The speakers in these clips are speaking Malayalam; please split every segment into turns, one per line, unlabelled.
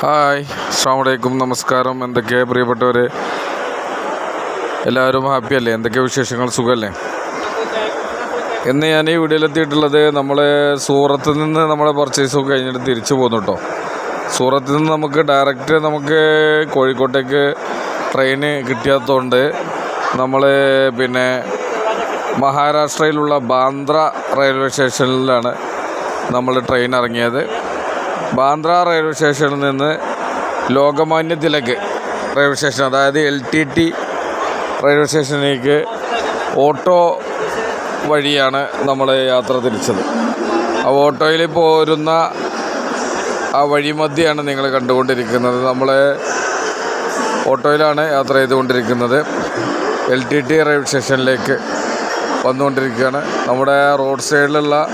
ഹായ് അസ്സാമലൈക്കും നമസ്കാരം. എന്തൊക്കെ പ്രിയപ്പെട്ടവർ എല്ലാവരും ഹാപ്പി അല്ലേ? എന്തൊക്കെ വിശേഷങ്ങൾ? സുഖമല്ലേ ഇന്ന് ഞാൻ ഈ വീഡിയോയിലെത്തിയിട്ടുള്ളത് നമ്മൾ സൂറത്തിൽ നിന്ന് നമ്മളെ പർച്ചേസും കഴിഞ്ഞിട്ട് തിരിച്ചു പോന്നു കേട്ടോ സൂറത്തിൽ നിന്ന് നമുക്ക് ഡയറക്റ്റ് നമുക്ക് കോഴിക്കോട്ടേക്ക് ട്രെയിന് കിട്ടിയാത്തതുകൊണ്ട് നമ്മൾ പിന്നെ മഹാരാഷ്ട്രയിലുള്ള ബാന്ദ്ര റെയിൽവേ സ്റ്റേഷനിലാണ് നമ്മൾ ട്രെയിൻ ഇറങ്ങിയത്. ബാന്ദ്ര റെയിൽവേ സ്റ്റേഷനിൽ നിന്ന് ലോകമാന്യ തിലക് റെയിൽവേ സ്റ്റേഷൻ അതായത് എൽ ടി ടി റെയിൽവേ സ്റ്റേഷനിലേക്ക് ഓട്ടോ വഴിയാണ് നമ്മൾ യാത്ര തിരിച്ചത്. ആ ഓട്ടോയിൽ പോരുന്ന ആ വഴിമധ്യയാണ് നിങ്ങൾ കണ്ടുകൊണ്ടിരിക്കുന്നത്. നമ്മൾ ഓട്ടോയിലാണ് യാത്ര ചെയ്തുകൊണ്ടിരിക്കുന്നത്. എൽ ടി ടി റെയിൽവേ സ്റ്റേഷനിലേക്ക് വന്നുകൊണ്ടിരിക്കുകയാണ്. നമ്മുടെ റോഡ് സൈഡിലുള്ള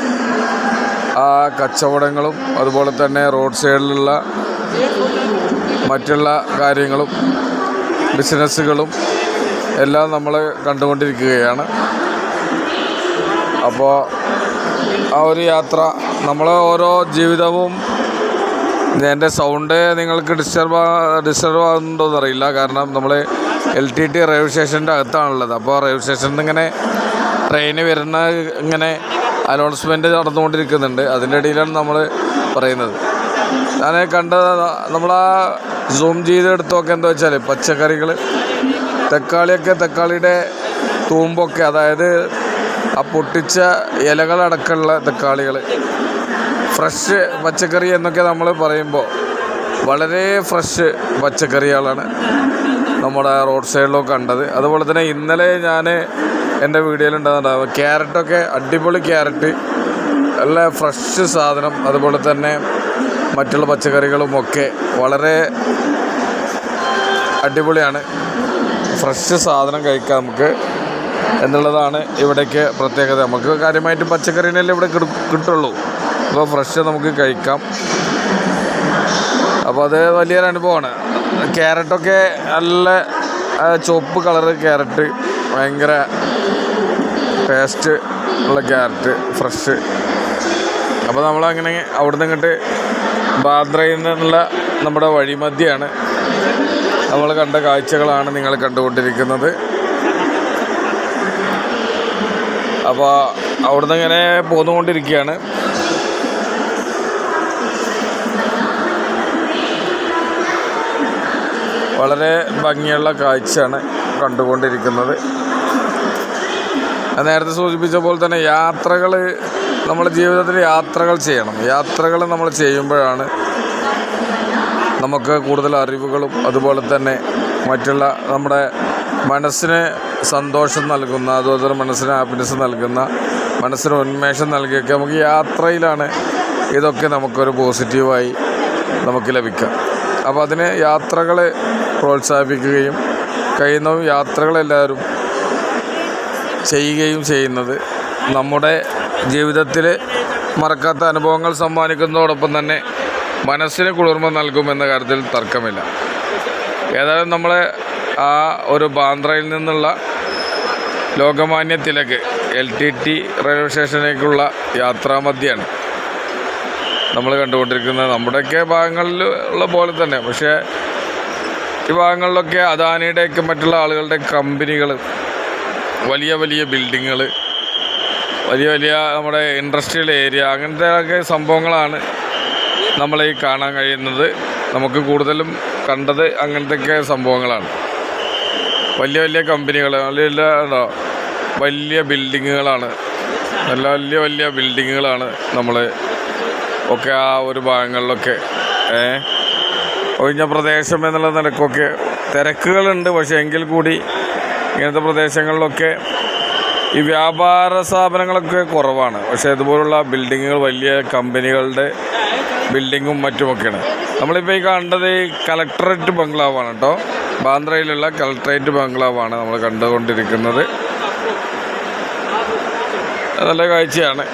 ആ കച്ചവടങ്ങളും അതുപോലെ തന്നെ റോഡ് സൈഡിലുള്ള മറ്റുള്ള കാര്യങ്ങളും ബിസിനസ്സുകളും എല്ലാം നമ്മൾ കണ്ടുകൊണ്ടിരിക്കുകയാണ്. അപ്പോൾ ആ ഒരു യാത്ര നമ്മൾ ഓരോ ജീവിതവും എന്റെ സൗണ്ട് നിങ്ങൾക്ക് ഡിസ്റ്റർബ് ഡിസ്റ്റർബ് ആകുന്നുണ്ടോയെന്ന് അറിയില്ല കാരണം നമ്മൾ എൽ ടി ടി റെയിൽവേ സ്റ്റേഷന്റെ അകത്താണുള്ളത്. അപ്പോൾ റെയിൽവേ സ്റ്റേഷനിൽ നിന്ന് ഇങ്ങനെ ട്രെയിന് വരുന്ന ഇങ്ങനെ അനൗൺസ്മെന്റ് നടന്നുകൊണ്ടിരിക്കുന്നുണ്ട്. അതിന്റെ ഇടയിലാണ് നമ്മൾ പറയുന്നത്. ഞാൻ കണ്ട നമ്മളാ സൂം ചെയ്തെടുത്തൊക്കെ എന്താ വെച്ചാൽ പച്ചക്കറികൾ തക്കാളിയൊക്കെ തക്കാളിയുടെ തൂമ്പൊക്കെ അതായത് ആ പൊട്ടിച്ച ഇലകളടക്കമുള്ള തക്കാളികൾ ഫ്രഷ് പച്ചക്കറി എന്നൊക്കെ നമ്മൾ പറയുമ്പോൾ വളരെ ഫ്രഷ് പച്ചക്കറികളാണ് നമ്മുടെ റോഡ് സൈഡിലൊക്കെ കണ്ടത്. അതുപോലെ തന്നെ ഇന്നലെ ഞാൻ എന്റെ വീഡിയോയിലുണ്ടാകുന്നുണ്ടാവും ക്യാരറ്റൊക്കെ അടിപൊളി ക്യാരറ്റ്. നല്ല ഫ്രഷ് സാധനം. അതുപോലെ തന്നെ മറ്റുള്ള പച്ചക്കറികളുമൊക്കെ വളരെ അടിപൊളിയാണ്. ഫ്രഷ് സാധനം കഴിക്കാം നമുക്ക് എന്നുള്ളതാണ് ഇവിടേക്ക് പ്രത്യേകത. നമുക്ക് കാര്യമായിട്ട് പച്ചക്കറിനല്ലേ ഇവിടെ കിട- കിട്ടുള്ളൂ. അപ്പോൾ ഫ്രഷ് നമുക്ക് കഴിക്കാം. അപ്പോൾ അത് വലിയൊരു അനുഭവമാണ്. ക്യാരറ്റൊക്കെ നല്ല ചുവപ്പ് കളറ് ക്യാരറ്റ്. ഭയങ്കര ടേസ്റ്റ് ഉള്ള ക്യാരറ്റ് ഫ്രഷ് അപ്പോൾ നമ്മളങ്ങനെ അവിടുന്ന് ഇങ്ങോട്ട് ബാദ്രയിൽ നിന്നുള്ള നമ്മുടെ വഴിമധ്യയാണ് നമ്മൾ കണ്ട കാഴ്ചകളാണ് നിങ്ങൾ കണ്ടുകൊണ്ടിരിക്കുന്നത്. അപ്പോൾ അവിടുന്ന് ഇങ്ങനെ പോന്നുകൊണ്ടിരിക്കുകയാണ്. വളരെ ഭംഗിയുള്ള കാഴ്ചയാണ് കണ്ടുകൊണ്ടിരിക്കുന്നത്. നേരത്തെ സൂചിപ്പിച്ച പോലെ തന്നെ യാത്രകൾ നമ്മുടെ ജീവിതത്തിൽ യാത്രകൾ ചെയ്യണം. യാത്രകൾ നമ്മൾ ചെയ്യുമ്പോഴാണ് നമുക്ക് കൂടുതൽ അറിവുകളും അതുപോലെ തന്നെ മറ്റുള്ള നമ്മുടെ മനസ്സിന് സന്തോഷം നൽകുന്ന അതുപോലെ മനസ്സിന് ഹാപ്പിനെസ് നൽകുന്ന മനസ്സിന് ഉന്മേഷം നൽകിയൊക്കെ നമുക്ക് യാത്രയിലാണ് ഇതൊക്കെ നമുക്കൊരു പോസിറ്റീവായി നമുക്ക് ലഭിക്കാം അപ്പോൾ അതിന് യാത്രകളെ പ്രോത്സാഹിപ്പിക്കുകയും കഴിയുന്നതും യാത്രകളെല്ലാവരും ചെയ്യുകയും ചെയ്യുന്നത്. നമ്മുടെ ജീവിതത്തിൽ മറക്കാത്ത അനുഭവങ്ങൾ സമ്മാനിക്കുന്നതോടൊപ്പം തന്നെ മനസ്സിന് കുളിർമ നൽകുമെന്ന കാര്യത്തിൽ തർക്കമില്ല. ഏതായാലും നമ്മളെ ആ ഒരു ബാന്ദ്രയിൽ നിന്നുള്ള Lokmanya Tilak L T T railway സ്റ്റേഷനിലേക്കുള്ള യാത്രാമധ്യാണ് നമ്മൾ കണ്ടുകൊണ്ടിരിക്കുന്നത്. നമ്മുടെയൊക്കെ ഭാഗങ്ങളിൽ ഉള്ള പോലെ തന്നെ. പക്ഷേ ഈ ഭാഗങ്ങളിലൊക്കെ അദാനിയുടെയൊക്കെ മറ്റുള്ള ആളുകളുടെ കമ്പനികൾ വലിയ വലിയ ബിൽഡിങ്ങുകൾ വലിയ വലിയ നമ്മുടെ ഇൻഡസ്ട്രിയൽ ഏരിയ അങ്ങനത്തെ ഒക്കെ സംഭവങ്ങളാണ് നമ്മൾ ഈ കാണാൻ കഴിയുന്നത്. നമുക്ക് കൂടുതലും കണ്ടത് അങ്ങനത്തെയൊക്കെ സംഭവങ്ങളാണ്. വലിയ വലിയ കമ്പനികൾ വലിയ വലിയ ഉണ്ടോ, വലിയ ബിൽഡിങ്ങുകളാണ് നല്ല വലിയ വലിയ ബിൽഡിങ്ങുകളാണ് നമ്മൾ ഒക്കെ ആ ഒരു ഭാഗങ്ങളിലൊക്കെ ഏ? ഒഴിഞ്ഞ പ്രദേശം എന്നുള്ള നിലക്കൊക്കെ തിരക്കുകളുണ്ട്. പക്ഷേ എങ്കിൽ കൂടി ഇങ്ങനത്തെ പ്രദേശങ്ങളിലൊക്കെ ഈ വ്യാപാര സ്ഥാപനങ്ങളൊക്കെ കുറവാണ്. പക്ഷേ ഇതുപോലുള്ള ബിൽഡിങ്ങുകൾ വലിയ കമ്പനികളുടെ ബിൽഡിങ്ങും മറ്റുമൊക്കെയാണ്. നമ്മളിപ്പോൾ ഈ കണ്ടത് ഈ കളക്ടറേറ്റ് ബംഗ്ലാവാണ് കേട്ടോ ബാന്ദ്രയിലുള്ള കളക്ടറേറ്റ് ബംഗ്ലാവാണ് നമ്മൾ കണ്ടുകൊണ്ടിരിക്കുന്നത്. നല്ല കാഴ്ചയാണ്.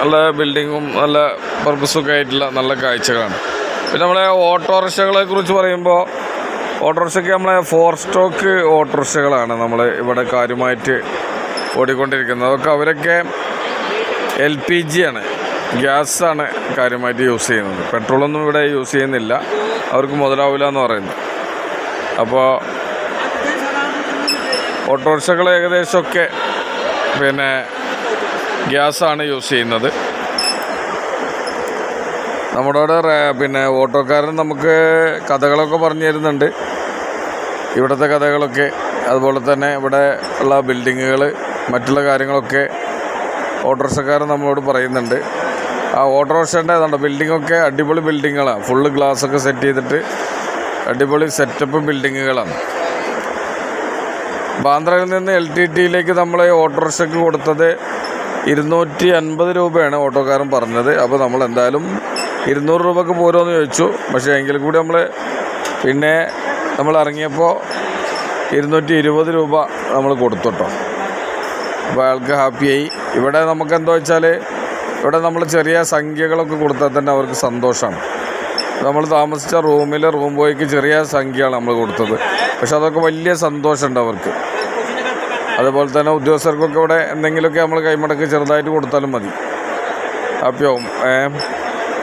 നല്ല ബിൽഡിങ്ങും നല്ല പർപ്പസൊക്കെ ആയിട്ടുള്ള നല്ല കാഴ്ചകളാണ്. പിന്നെ നമ്മളെ ഓട്ടോറിക്ഷകളെ കുറിച്ച് പറയുമ്പോൾ ഓട്ടോറിക്ഷയ്ക്ക് നമ്മളെ ഫോർ സ്റ്റോക്ക് ഓട്ടോറിക്ഷകളാണ് നമ്മൾ ഇവിടെ കാര്യമായിട്ട് ഓടിക്കൊണ്ടിരിക്കുന്നത്. അതൊക്കെ അവരൊക്കെ എൽ പി ജി ആണ്. ഗ്യാസാണ് കാര്യമായിട്ട് യൂസ് ചെയ്യുന്നത്. പെട്രോളൊന്നും ഇവിടെ യൂസ് ചെയ്യുന്നില്ല. അവർക്ക് മുതലാവില്ല എന്ന് പറയുന്നു അപ്പോൾ ഓട്ടോറിക്ഷകൾ ഏകദേശമൊക്കെ പിന്നെ ഗ്യാസാണ് യൂസ് ചെയ്യുന്നത്. നമ്മുടെ പിന്നെ ഓട്ടോക്കാരൻ നമുക്ക് കഥകളൊക്കെ പറഞ്ഞു തരുന്നുണ്ട്. ഇവിടുത്തെ കഥകളൊക്കെ അതുപോലെ തന്നെ ഇവിടെ ഉള്ള ബിൽഡിങ്ങുകൾ മറ്റുള്ള കാര്യങ്ങളൊക്കെ ഓട്ടോറിക്ഷക്കാരൻ നമ്മളോട് പറയുന്നുണ്ട്. ആ ഓട്ടോറിക്ഷന്റെ നമ്മുടെ ബിൽഡിങ്ങൊക്കെ അടിപൊളി ബിൽഡിങ്ങുകളാണ് ഫുള്ള് ഗ്ലാസ്സൊക്കെ സെറ്റ് ചെയ്തിട്ട് അടിപൊളി സെറ്റപ്പ് ബിൽഡിങ്ങുകളാണ് ബാന്ദ്രയിൽ നിന്ന് എൽ ടി ടിയിലേക്ക് നമ്മൾ ഓട്ടോറിക്ഷയ്ക്ക് കൊടുത്തത് ഇരുന്നൂറ്റി അൻപത് രൂപയാണ് ഓട്ടോക്കാരൻ പറഞ്ഞത്. അപ്പോൾ നമ്മൾ എന്തായാലും ഇരുന്നൂറ് രൂപക്ക് പോരുമെന്ന് ചോദിച്ചു. പക്ഷേ എങ്കിൽ കൂടി നമ്മൾ പിന്നെ നമ്മൾ ഇറങ്ങിയപ്പോൾ ഇരുന്നൂറ്റി ഇരുപത് രൂപ നമ്മൾ കൊടുത്തുട്ടോ അപ്പോൾ അയാൾക്ക് ഹാപ്പിയായി ഇവിടെ നമുക്ക് എന്താ വെച്ചാൽ ഇവിടെ നമ്മൾ ചെറിയ സംഖ്യകളൊക്കെ കൊടുത്താൽ തന്നെ അവർക്ക് സന്തോഷമാണ്. നമ്മൾ താമസിച്ച റൂമിൽ റൂം ബോയ്ക്ക് ചെറിയ സംഖ്യയാണ് നമ്മൾ കൊടുത്തത്. പക്ഷെ അതൊക്കെ വലിയ സന്തോഷമുണ്ട് അവർക്ക്. അതുപോലെ തന്നെ ഉദ്യോഗസ്ഥർക്കൊക്കെ ഇവിടെ എന്തെങ്കിലുമൊക്കെ നമ്മൾ കൈമടക്ക് ചെറുതായിട്ട് കൊടുത്താലും മതി. ഹാപ്പിയാവും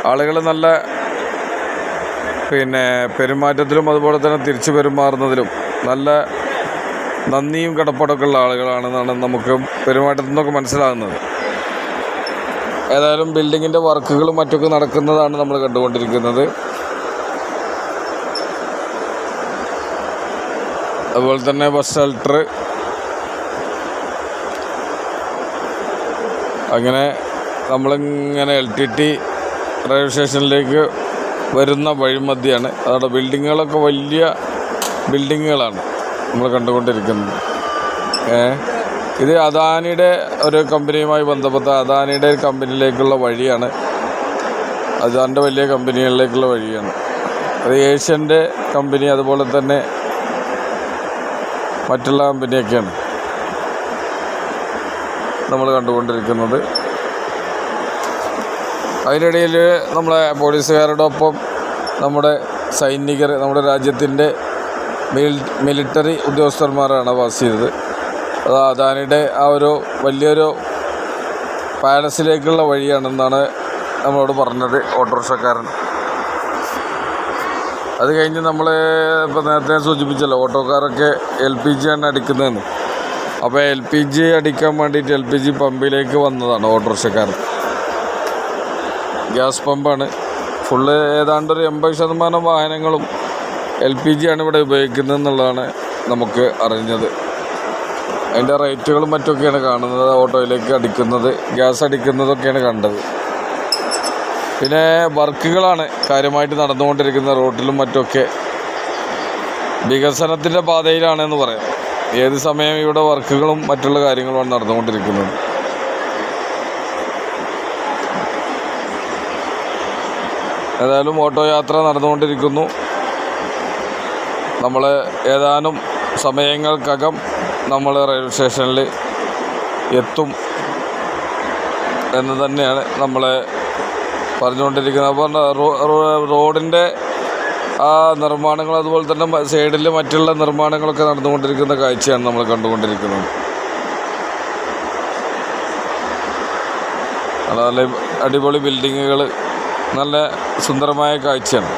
ആളുകൾ നല്ല പിന്നെ പെരുമാറ്റത്തിലും അതുപോലെ തന്നെ തിരിച്ചു പെരുമാറുന്നതിലും നല്ല നന്ദിയും കടപ്പാടൊക്കെ ഉള്ള ആളുകളാണെന്നാണ് നമുക്ക് പെരുമാറ്റത്തിൽ നിന്നൊക്കെ മനസ്സിലാകുന്നത്. ഏതായാലും ബിൽഡിങ്ങിന്റെ വർക്കുകളും മറ്റൊക്കെ നടക്കുന്നതാണ് നമ്മൾ കണ്ടുകൊണ്ടിരിക്കുന്നത്. അതുപോലെ തന്നെ ബസ് ഷെൽട്ടർ. അങ്ങനെ നമ്മളിങ്ങനെ എൽ ടി ടി റെയിൽവേ സ്റ്റേഷനിലേക്ക് വരുന്ന വഴിമധ്യയാണ് അവിടെ ബിൽഡിങ്ങുകളൊക്കെ വലിയ ബിൽഡിങ്ങുകളാണ് നമ്മൾ കണ്ടുകൊണ്ടിരിക്കുന്നത്. ഏ? ഇത് അദാനിയുടെ ഒരു കമ്പനിയുമായി ബന്ധപ്പെട്ട അദാനിയുടെ ഒരു കമ്പനിയിലേക്കുള്ള വഴിയാണ്. അദാനിന്റെ വലിയ കമ്പനികളിലേക്കുള്ള വഴിയാണ്. അത് ഏഷ്യന്റെ കമ്പനി അതുപോലെ തന്നെ മറ്റുള്ള കമ്പനിയൊക്കെയാണ് നമ്മൾ കണ്ടുകൊണ്ടിരിക്കുന്നത്. അതിനിടയിൽ നമ്മളെ പോലീസുകാരുടെ ഒപ്പം നമ്മുടെ സൈനികർ നമ്മുടെ രാജ്യത്തിന്റെ മിലിറ്ററി ഉദ്യോഗസ്ഥന്മാരാണ് പാസ് ചെയ്തത്. അത് അദാനിയുടെ ആ ഒരു വലിയൊരു പാലസിലേക്കുള്ള വഴിയാണെന്നാണ് നമ്മളോട് പറഞ്ഞത് ഓട്ടോറിക്ഷക്കാരൻ. അത് കഴിഞ്ഞ് നമ്മൾ ഇപ്പോൾ നേരത്തെ സൂചിപ്പിച്ചല്ലോ ഓട്ടോക്കാരൊക്കെ എൽ പി ജി ആണ് അടിക്കുന്നതെന്ന്. അപ്പോൾ എൽ പി ജി അടിക്കാൻ വേണ്ടിയിട്ട് എൽ പി ജി പമ്പിലേക്ക് വന്നതാണ് ഓട്ടോറിക്ഷക്കാരൻ. ഗ്യാസ് പമ്പാണ്. ഫുള്ള് ഏതാണ്ട് ഒരു എൺപത് ശതമാനം വാഹനങ്ങളും എൽ പി ജി ആണ് ഇവിടെ ഉപയോഗിക്കുന്നത് എന്നുള്ളതാണ് നമുക്ക് അറിഞ്ഞത്. അതിന്റെ റേറ്റുകളും മറ്റൊക്കെയാണ് കാണുന്നത്. ഓട്ടോയിലേക്ക് അടിക്കുന്നത് ഗ്യാസ് അടിക്കുന്നതൊക്കെയാണ് കണ്ടത്. പിന്നെ വർക്കുകളാണ് കാര്യമായിട്ട് നടന്നുകൊണ്ടിരിക്കുന്ന റോട്ടിലും മറ്റൊക്കെ വികസനത്തിന്റെ പാതയിലാണെന്ന് പറയാം. ഏത് സമയം ഇവിടെ വർക്കുകളും മറ്റുള്ള കാര്യങ്ങളുമാണ് നടന്നുകൊണ്ടിരിക്കുന്നത്. ഏതായാലും ഓട്ടോ യാത്ര നടന്നുകൊണ്ടിരിക്കുന്നു. നമ്മൾ ഏതാനും സമയങ്ങൾക്കകം നമ്മൾ റെയിൽവേ സ്റ്റേഷനിൽ എത്തും എന്ന് തന്നെയാണ് നമ്മളെ പറഞ്ഞുകൊണ്ടിരിക്കുന്നത്. അപ്പോൾ റോഡിന്റെ ആ നിർമ്മാണങ്ങൾ അതുപോലെ തന്നെ സൈഡിൽ മറ്റുള്ള നിർമ്മാണങ്ങളൊക്കെ നടന്നുകൊണ്ടിരിക്കുന്ന കാഴ്ചയാണ് നമ്മൾ കണ്ടുകൊണ്ടിരിക്കുന്നത്. അതല്ല അടിപൊളി ബിൽഡിങ്ങുകൾ നല്ല സുന്ദരമായ കാഴ്ചയാണ്.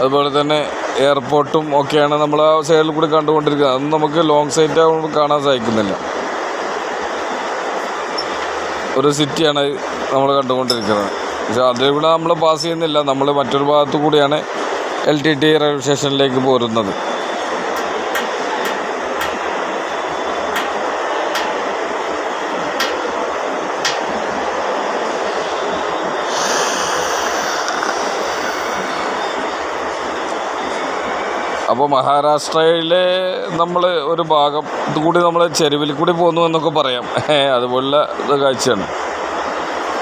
അതുപോലെ തന്നെ എയർപോർട്ടും ഒക്കെയാണ് നമ്മൾ ആ സൈഡിൽ കൂടി കണ്ടുകൊണ്ടിരിക്കുന്നത്. അതൊന്നും നമുക്ക് ലോങ് സൈറ്റ് ആകുമ്പോൾ കാണാൻ സാധിക്കുന്നില്ല. ഒരു സിറ്റിയാണ് നമ്മൾ കണ്ടുകൊണ്ടിരിക്കുന്നത്. പക്ഷെ അതിൽ കൂടെ നമ്മൾ പാസ് ചെയ്യുന്നില്ല. നമ്മൾ മറ്റൊരു ഭാഗത്തു കൂടിയാണ് എൽ ടി ടി റെയിൽവേ സ്റ്റേഷനിലേക്ക് പോരുന്നത്. അപ്പോൾ മഹാരാഷ്ട്രയിലെ നമ്മൾ ഒരു ഭാഗം ഇതുകൂടി നമ്മൾ ചെരുവിൽ കൂടി പോന്നു എന്നൊക്കെ പറയാം. അതുപോലുള്ള കാഴ്ചയാണ്.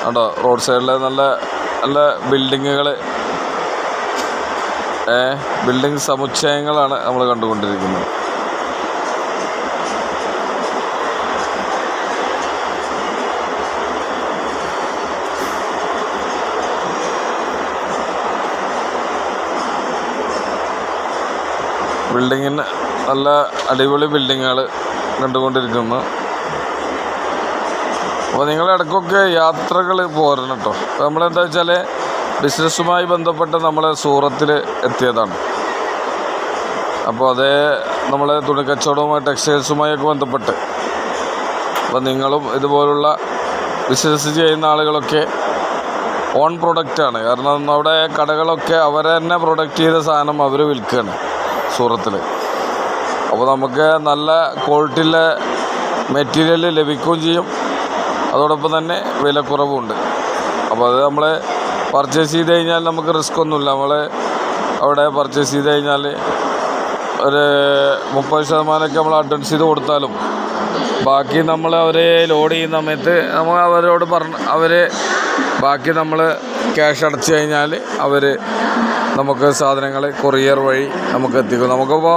കേട്ടോ റോഡ് സൈഡിലെ നല്ല നല്ല ബിൽഡിങ്ങുകൾ ബിൽഡിംഗ് സമുച്ചയങ്ങളാണ് നമ്മൾ കണ്ടുകൊണ്ടിരിക്കുന്നത്. ബിൽഡിങ്ങിന് നല്ല അടിപൊളി ബിൽഡിങ്ങുകൾ കണ്ടുകൊണ്ടിരിക്കുന്നു. അപ്പോൾ നിങ്ങൾ ഇടയ്ക്കൊക്കെ യാത്രകൾ പോരണം കേട്ടോ. അപ്പോൾ നമ്മളെന്താ വെച്ചാൽ ബിസിനസ്സുമായി ബന്ധപ്പെട്ട് നമ്മൾ സൂറത്തിൽ എത്തിയതാണ്. അപ്പോൾ അതേ നമ്മൾ തുണിക്കച്ചവടവുമായി ടെക്സ്റ്റൈൽസുമായൊക്കെ ബന്ധപ്പെട്ട്. അപ്പോൾ നിങ്ങളും ഇതുപോലുള്ള ബിസിനസ് ചെയ്യുന്ന ആളുകളൊക്കെ ഓൺ പ്രൊഡക്റ്റാണ്. കാരണം അവിടെ കടകളൊക്കെ അവർ തന്നെ പ്രൊഡക്റ്റ് ചെയ്ത സാധനം അവർ വിൽക്കുകയാണ് സൂറത്തിൽ അപ്പോൾ നമുക്ക് നല്ല ക്വാളിറ്റിയിലെ മെറ്റീരിയൽ ലഭിക്കുകയും ചെയ്യും. അതോടൊപ്പം തന്നെ വിലക്കുറവുണ്ട് അപ്പോൾ അത് നമ്മൾ പർച്ചേസ് ചെയ്ത് കഴിഞ്ഞാൽ നമുക്ക് റിസ്ക് ഒന്നുമില്ല. നമ്മൾ അവിടെ പർച്ചേസ് ചെയ്ത് കഴിഞ്ഞാൽ ഒരു മുപ്പത് ശതമാനമൊക്കെ നമ്മൾ അഡ്വാൻസ് ചെയ്ത് കൊടുത്താലും ബാക്കി നമ്മൾ അവരെ ലോഡ് ചെയ്യുന്ന സമയത്ത് നമ്മൾ അവരോട് പറഞ്ഞ് അവർ ബാക്കി നമ്മൾ ക്യാഷ് അടച്ചു കഴിഞ്ഞാൽ അവർ നമുക്ക് സാധനങ്ങൾ കൊറിയർ വഴി നമുക്ക് എത്തിക്കും. നമുക്കിപ്പോൾ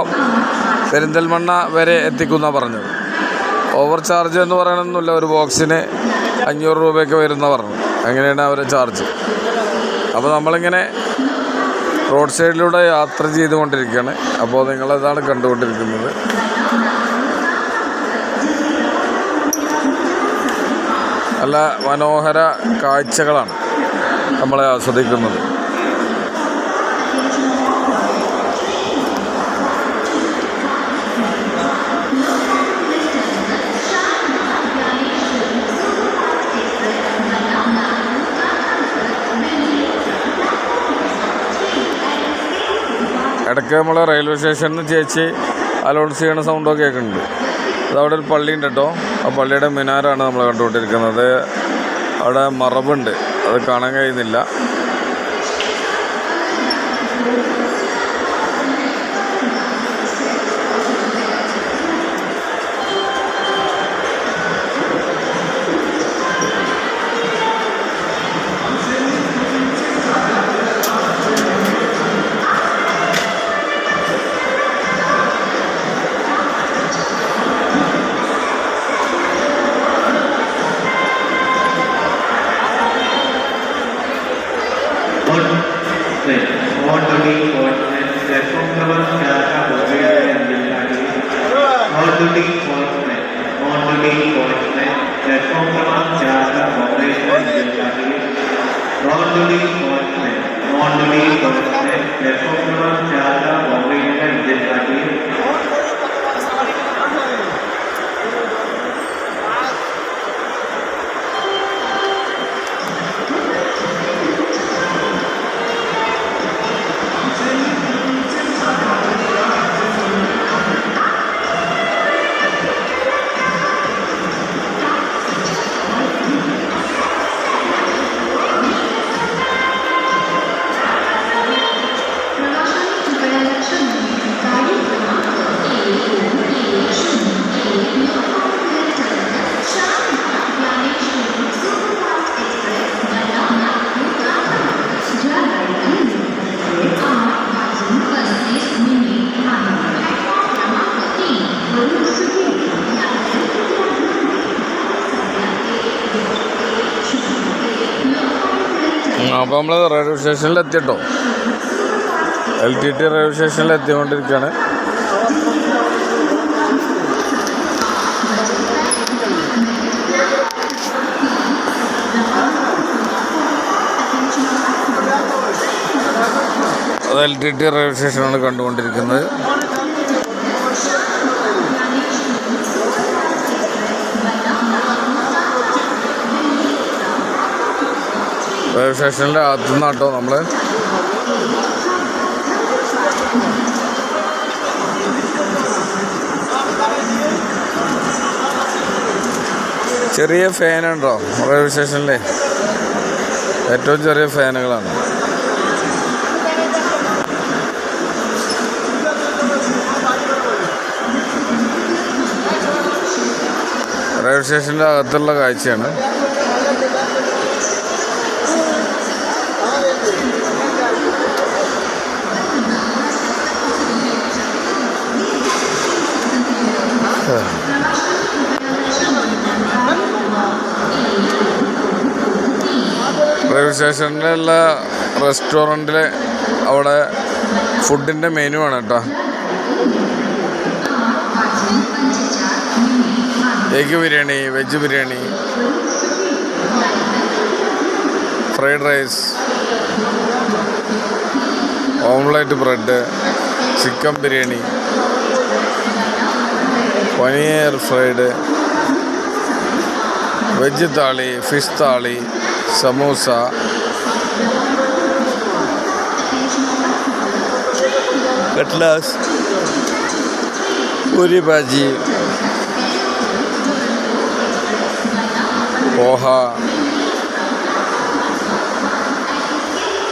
പെരിന്തൽമണ്ണ വരെ എത്തിക്കുന്ന പറഞ്ഞത്. ഓവർ ചാർജ് എന്ന് പറയണമെന്നില്ല ഒരു ബോക്സിന് അഞ്ഞൂറ് രൂപയൊക്കെ വരുന്ന പറഞ്ഞു അങ്ങനെയാണ് അവരെ ചാർജ്. അപ്പോൾ നമ്മളിങ്ങനെ റോഡ് സൈഡിലൂടെ യാത്ര ചെയ്തുകൊണ്ടിരിക്കുകയാണ്. അപ്പോൾ നിങ്ങളതാണ് കണ്ടുകൊണ്ടിരിക്കുന്നത്. നല്ല മനോഹര കാഴ്ചകളാണ് നമ്മളെ ആസ്വദിക്കുന്നത്. ഇടയ്ക്ക് നമ്മൾ റെയിൽവേ സ്റ്റേഷനിൽ നിന്ന് ചേച്ചി അലോൺസ് ചെയ്യണ സൗണ്ടൊക്കെ കേൾക്കുന്നുണ്ട്. അതവിടെ ഒരു പള്ളിയുണ്ട് കേട്ടോ. ആ പള്ളിയുടെ മിനാരാണ് നമ്മൾ കണ്ടുകൊണ്ടിരിക്കുന്നത്. അവിടെ മറബുണ്ട് അത് കാണാൻ കഴിയുന്നില്ല. Not only on land, not only on land, platform അപ്പോൾ നമ്മൾ റെയിൽവേ സ്റ്റേഷനിൽ എത്തിയിട്ടോ? എൽ ടി ടി റെയിൽവേ സ്റ്റേഷനിൽ എത്തിക്കൊണ്ടിരിക്കുകയാണ് അത് എൽ ടി ടി റെയിൽവേ സ്റ്റേഷനാണ് കണ്ടുകൊണ്ടിരിക്കുന്നത്. റെയിൽവേ സ്റ്റേഷനിന്റെ അകത്തു നിന്നാട്ടോ നമ്മൾ ചെറിയ ഫാനുണ്ടോ റെയിൽവേ സ്റ്റേഷനിലെ ഏറ്റവും ചെറിയ ഫാനുകളാണ്. റെയിൽവേ സ്റ്റേഷന്റെ അകത്തുള്ള കാഴ്ചയാണ്. സ്റ്റേഷനിലുള്ള റെസ്റ്റോറന്റിൽ അവിടെ ഫുഡിന്റെ മെനു ആണ് കേട്ടോ. Egg biryani veg biryani fried rice omelette bread chicken biryani paneer fried veg thali fish thali samosa. Cutlet. Puri bhaji. Poha.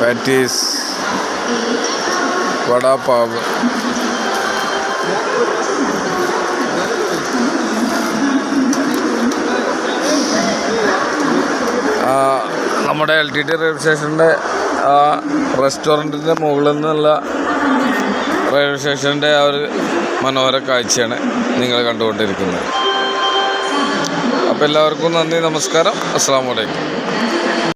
Patties. Vada pav. നമ്മുടെ എൽ ടി ടി റെയിൽവേ സ്റ്റേഷന്റെ റെസ്റ്റോറന്റിന്റെ മുകളിൽ നിന്നുള്ള റെയിൽവേ സ്റ്റേഷന്റെ ആ ഒരു മനോഹര കാഴ്ചയാണ് നിങ്ങൾ കണ്ടുകൊണ്ടിരിക്കുന്നത്. അപ്പോൾ എല്ലാവർക്കും നന്ദി നമസ്കാരം. അസ്സാം വലൈക്കും